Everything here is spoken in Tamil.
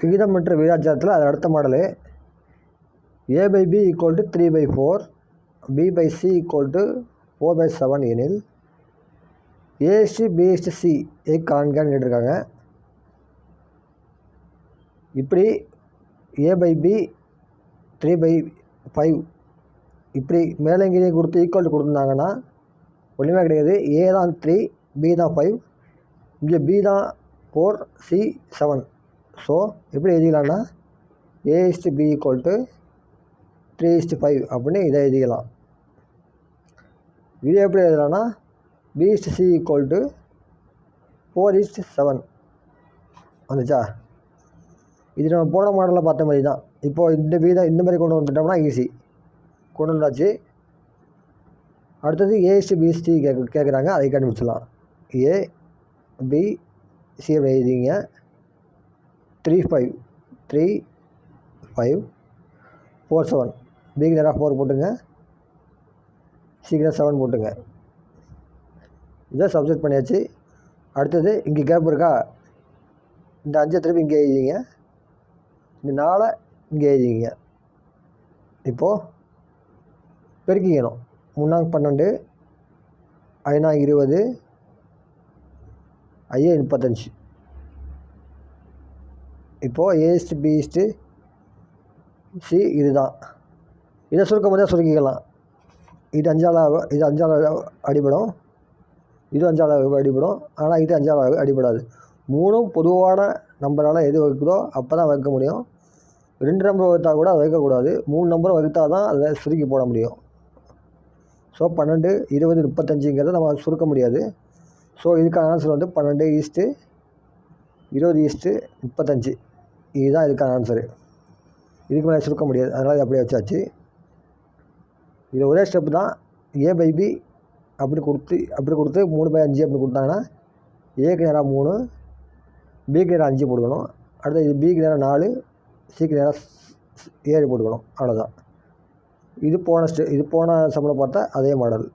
விகிதமற்ற விகிதாச்சாரத்தில் அது அடுத்த model. A by B equal to three by four B by C equal to four by seven எனில் A is to B is to C A காண்கான்னு கேட்டிருக்காங்க இப்படி A by B three by five இப்படி மேலே கொடுத்து ஈக்குவல் கொடுத்துருந்தாங்கன்னா ஒன்றுமே கிடையாது. ஏ தான் த்ரீ பி தான் ஃபைவ் இங்கே பி தான் ஃபோர் சி செவன் ஸோ எப்படி எழுதிக்கலாம்னா A is to B equal to three is to five அப்படின்னு இதை எழுதிக்கலாம். இது எப்படி எழுதலாம்னா B is to C equal to four is to seven வந்துச்சா? இது நம்ம போன மாடலில் பார்த்த மாதிரி தான். இப்போது இந்த வீதம் இந்த மாதிரி கொண்டு வந்துட்டோம்னா ஈஸி கொண்டு வந்தாச்சு. அடுத்தது ஏஎஸ்டி பிஎஸ்டி கேட்க கேட்குறாங்க அதை கண்டுபிடிச்சிடலாம். ஏ பி சி எழுதிங்க three five three five four seven பிக்கு நேராக ஃபோர் போட்டுங்க. சீக்கிரம் செவன் போட்டுங்க. இதை சப்ஜெக்ட் பண்ணியாச்சு. அடுத்தது இங்கே கேப் இருக்கா? இந்த அஞ்சை திருப்பி இங்கே எழுதிங்க. இந்த நாளை இங்கே எழுதிங்க. இப்போது பெருக்கிக்கணும். மூணாங்க பன்னெண்டு ஐநா இருபது ஐயா முப்பத்தஞ்சு. இப்போது ஏஸ்ட்டு பிஸ்ட்டு சி இதுதான். இதை சுருக்க முடியாது சுருக்கிக்கலாம். இது அஞ்சாளாக இது அஞ்சால அடிபடும். இது அஞ்சாளாக அடிபடும். ஆனால் இது அஞ்சாளாக அடிபடாது. மூணும் பொதுவான நம்பரால் எது வகுக்குதோ அப்போ தான் வைக்க முடியும். ரெண்டு நம்பர் வகுத்தா கூட அதை வைக்கக்கூடாது மூணு நம்பர் வகுத்தா தான் அதை சுருக்கி போட முடியும். ஸோ பன்னெண்டு இருபது முப்பத்தஞ்சுங்கிறத நம்ம சுருக்க முடியாது. ஸோ இதுக்கான ஆன்சர் வந்து பன்னெண்டு ஈஸ்ட்டு இருபது ஈஸ்ட்டு முப்பத்தஞ்சு. இதுதான் இதுக்கான ஆன்சரு இதுக்கு மேலே சுருக்க முடியாது. அதனால் இது அப்படியே வச்சாச்சு. இது ஒரே ஸ்டெப் தான். ஏ பை பி அப்படி கொடுத்து அப்படி கொடுத்து மூணு பை அஞ்சு அப்படி கொடுத்தாங்கன்னா ஏக்கு நேராக மூணு பிக்கு நேராக அஞ்சு போட்டுக்கணும். அடுத்து இது பிக்கு நேராக நாலு சிக்கு நேராக ஏழு போட்டுக்கணும். அவ்வளோதான் இது போன ஸ்டெ இது போன சம்பளம் பார்த்தா அதே மாடல்